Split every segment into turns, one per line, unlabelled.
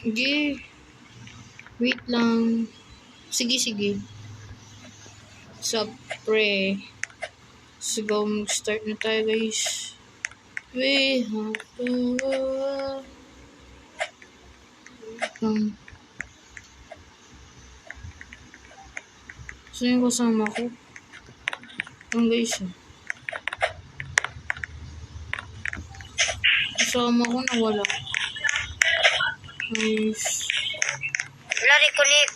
Sige. Wait lang. Sige, sige. Sa pre. Sigaw, mag-start na tayo, guys. We have to... Lang. Saan yung kasama ko? Ang guys, ah. Kasama ko na wala. Nice.
Wala, reconnect.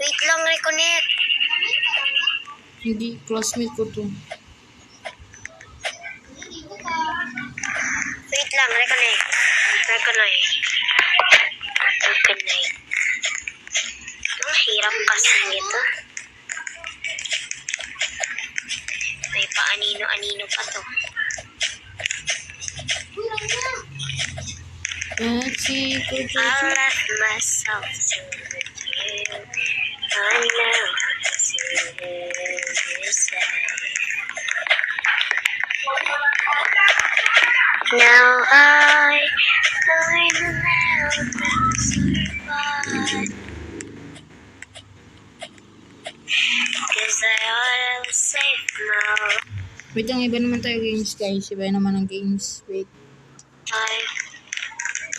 Wait lang, reconnect.
Hindi, classmate ko to.
Wait lang, reconnect. Reconnect. Reconnect. Ang hirap kasi nito. May paanino-anino pa to.
Let's see, go to
I left myself to you. I know say. Now I, to survive. Cause I to save now.
Wait lang, iba naman tayo games, guys. Iba naman ang games. Wait.
I,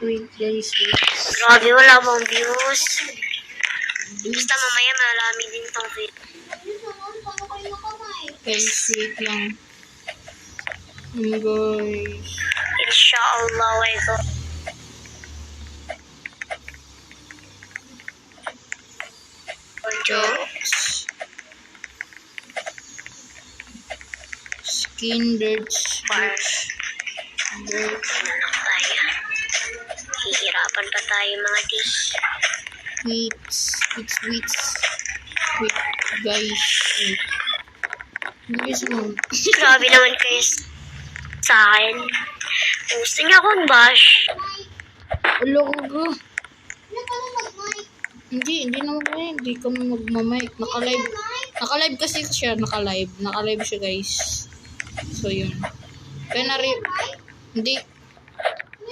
Wait,
guys. Wait.
Grabe, wala bang views. Basta mamaya marami din tong views.
Guys, wait lang. Guys.
Inshallah, I go.
Jokes. Skin birds.
Bars.
Birds.
Ano tayo? Hihirapan pa tayo mga dish.
Wheats. Wheats, wheats. Wait, guys. Wait. Guys, ano?
Grabe naman kayo sa akin. Gusto niyo akong bash.
Ulo ko ga. Hindi, hindi naman kaya. Hindi kami magmamic. Naka-live. Naka-live kasi siya. Naka-live. Naka-live siya, guys. So, yun. Kaya nari... Hindi.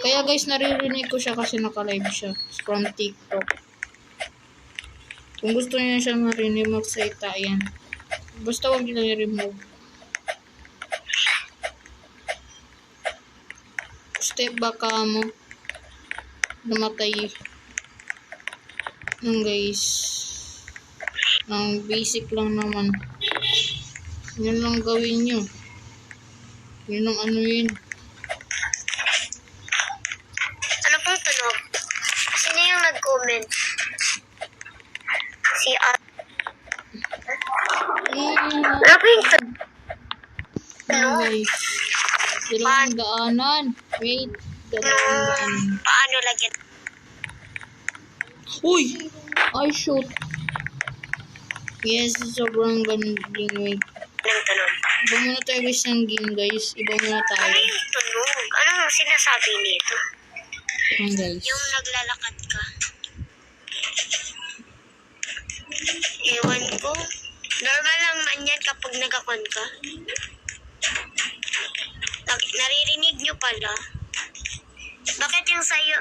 Kaya, guys, naririnig ko siya kasi naka-live siya. From TikTok. Kung gusto niya siya marinig, magsalita yan. Basta huwag nila i-remove. Step back ka mo. Namatay. Ang guys. Ang basic lang naman. Yun lang gawin nyo. Yun ang ano yun.
Ano pong tunog? Sino yung nag-comment? Si At. Ano po yung tunog?
ano guys. Dalawang daanan. Wait. Dalawang daanan.
Paano lagyan?
Uy! I shoot. Yes, sobrang ganding. Wait.
ng tunog?
Iba muna tayo guys ng game guys. Iba muna
Ano
tayo.
yung tunog? Ano sinasabi nito?
Yan guys.
Yung naglalakad ka. Ewan ko. Normal lang man yan kapag nagkakon ka. Naririnig nyo pala. Bakit yung sayo?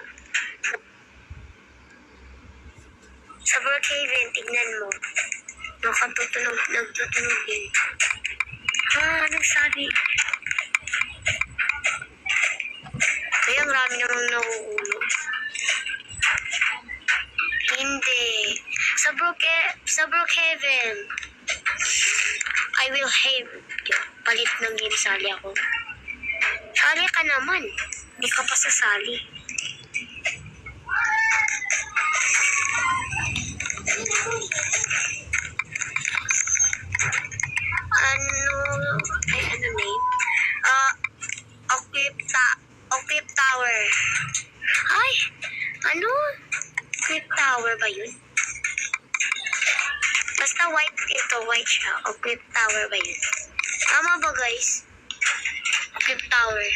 Sa Brookhaven, tignan mo. Nakatutunog, nagtutunog yun. Ah, anong sabi? Kaya marami namang nauulo. Hindi. Sa Brook, sa Brookhaven, I will have you. Palit ng game, sali ako. Sali ka naman. Hindi ka pa sasali. tower ba yun? Basta white ito, white siya. O clip tower ba yun? Tama ba guys? Clip tower.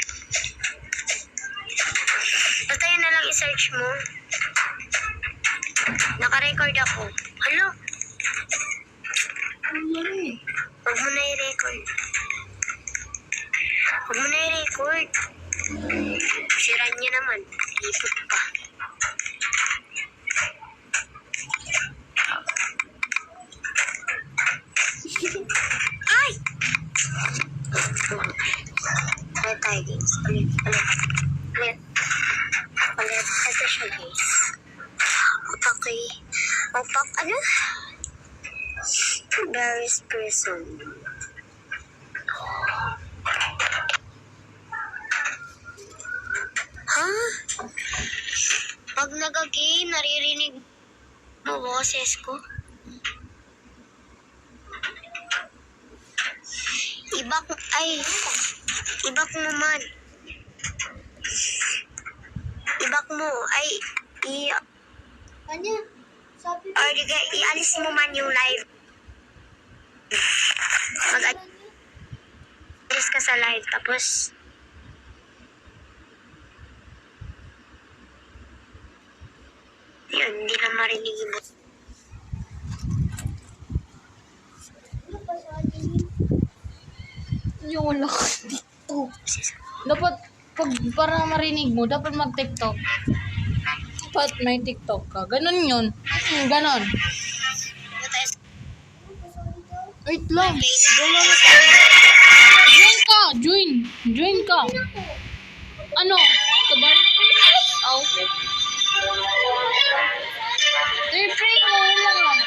Basta yun na lang i-search mo. Naka-record ako. Ano? Ano yun? Huwag mo na i-record. Huwag mo na i-record. Sira niya naman. Ipot Various person. Ha? Pag nag-game, naririnig mo boses ko? Ibak, ay, ibak mo man. Ibak mo, ay, i,
Kanya, sabi
or di ka- ialis mo man yung live. Mag-alis ka sa live, tapos, yun, hindi na marinig mo.
Yung wala ka dito. Dapat, pag para marinig mo, dapat mag-tiktok. Dapat may tiktok ka. Ganon yun. Ganon. Wait lang. Join ka! Join! Join ka! Ano? Ah, okay. They're free ko lang.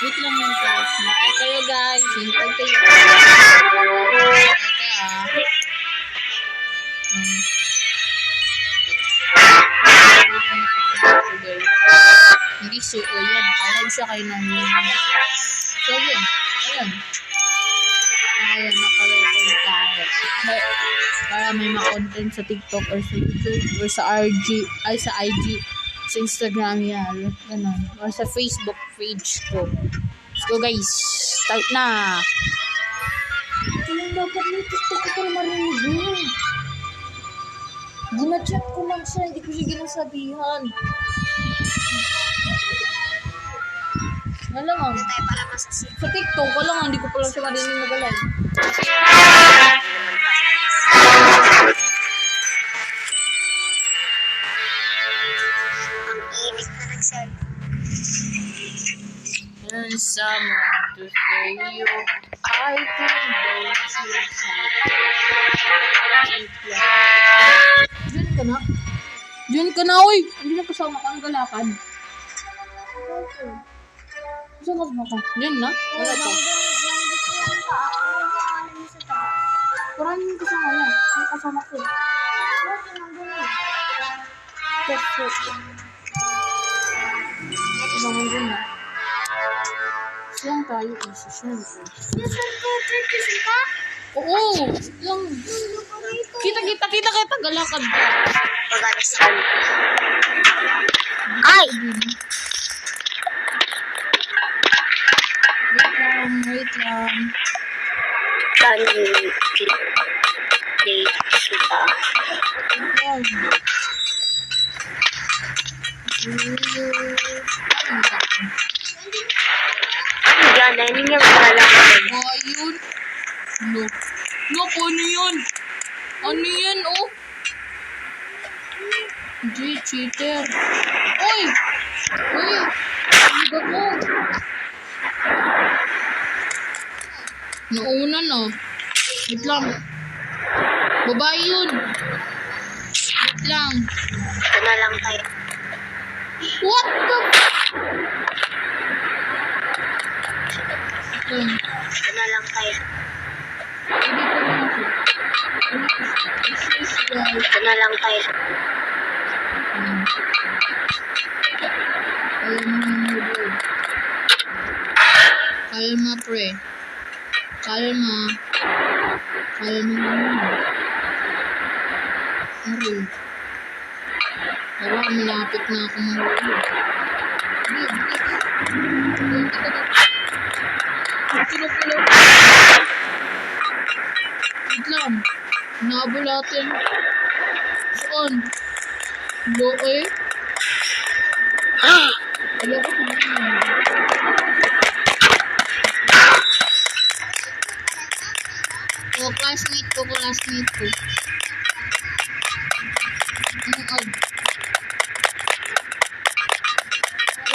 Wait lang lang guys. Hintay kayo guys. Hintay kayo. Hintay ah. Hmm. Hindi so, oh, yan. Siya kayo ng So, yun. Ayan. Ayan, nakarecord tayo. May, para may ma-content sa TikTok or sa YouTube or sa RG, ay sa IG, sa Instagram yan. Ganun. Or sa Facebook page ko. Go guys. Start na. Yung dapat may TikTok ko para marinig yun. Gina-chat ko lang siya, hindi ko siya ginasabihan.
Tayo para masasip.
sa TikTok, wala nga, hindi ko pala siya marinig na galay.
Ang init na ng cellphone.
And someone to say you, I can don't you Diyan ka na? Diyan ka na, uy! Hindi na kasama ka ng galakan. Ka ba ka? Diyan na? Wala pa. Parang yung kasama yan. Ang kasama ko. Kasi, Bangon din na. Siyang tayo isa, syempre. Oo! Yung... Kita, kita, kita, kita, galakad ka.
Pag-alasan. Ay!
Wait lang, wait lang.
Saan yung play kita?
Lang.
Ano yan? Ano yung pagalasan?
Ayun. No. No, ano yun? Ano yan, oh? Hindi, cheater. Oy! Oy! Ano mo? Nauna na. Wait lang. Babae yun. Wait lang.
Ito na lang tayo.
What the?
Ito na lang tayo. Ito na lang tayo.
Kalma mo, bro. Kalma, pre. Kalma. Kalma mo. Ari. Wala, malapit na ako mahulog. Hindi, hindi. Kinukulo. Wait lang. Nabol natin. Saan? Lo eh? Wala ko kung O, classmate ko, classmate ko. Ang.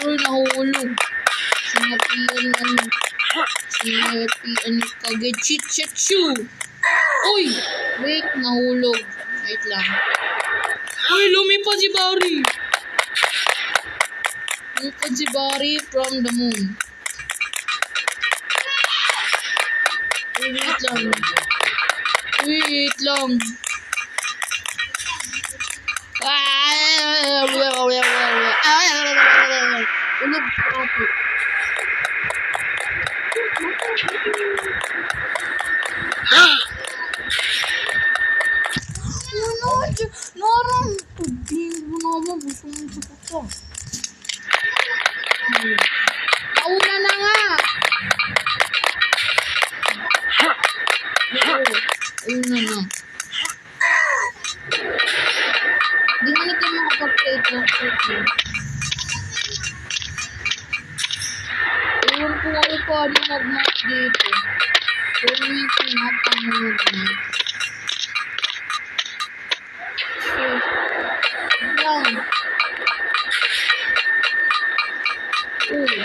Uy, nahulog. Sinapian, ano. Sinapian kagad. Chit, chit, shoo. Uy! Wait, nahulog. Wait lang. Uy, lumipad si Barry. Lumipad si Barry from the moon. Uy, wait lang. Uy, wait lang. Ah! Ulog ako. Ano? Narang tubig mo kung paano mag-match dito. May pinap ang mag-match. So, yan. Oo.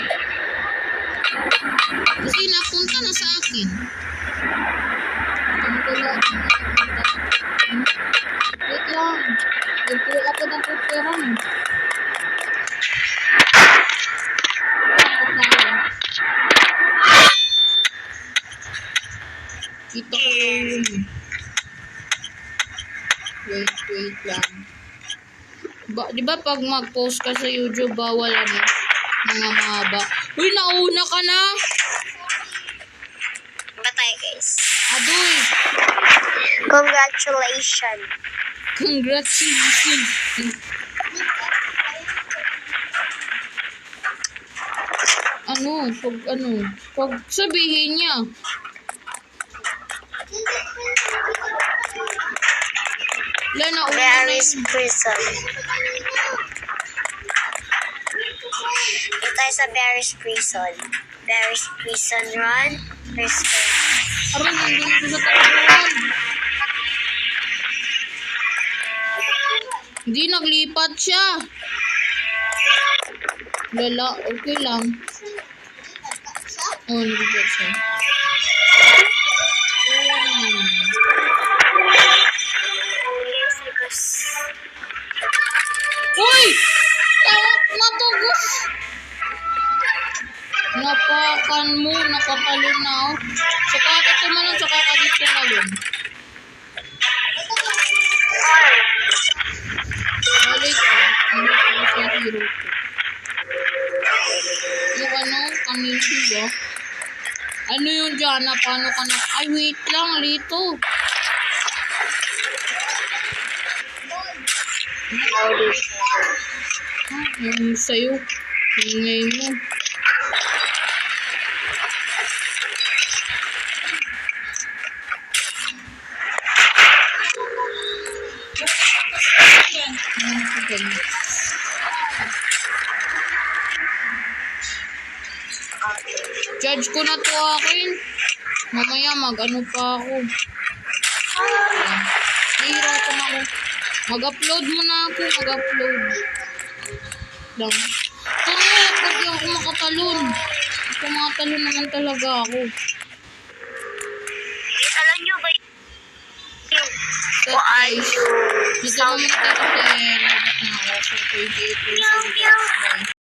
Kasi napunta na sa akin. Ko lang. Wait lang. Nagpulit ako ng puperan. Kita Ba, di ba pag mag-post ka sa YouTube, bawal ano? Mga mahaba. Uy, nauna ka na!
Batay guys.
Adoy!
Congratulations.
Congratulations! Ano? Pag ano? Pag sabihin niya. Wala na una na yun.
Prison. Ito tayo sa Barry's Prison. Barry's Prison Run. Game.
Aron, nandun sa tapuan. Hindi, naglipat siya. Lala, okay lang. Oh, naglipat siya. Paano ka na? Ay, wait lang, lito. Ah, yung sa'yo. Ingay mo. Judge ko na to akin. Mamaya mag-ano pa ako. Nahihirapan ako. Mag-upload muna ako. Mag-upload. Lang. Tanga, pag ako makatalon. Kung makatalon naman talaga ako.
alam nyo ba yung Who are you?
dito naman tayo kasi nabot na ako. So, 28 days.
Meow, meow.
Bye.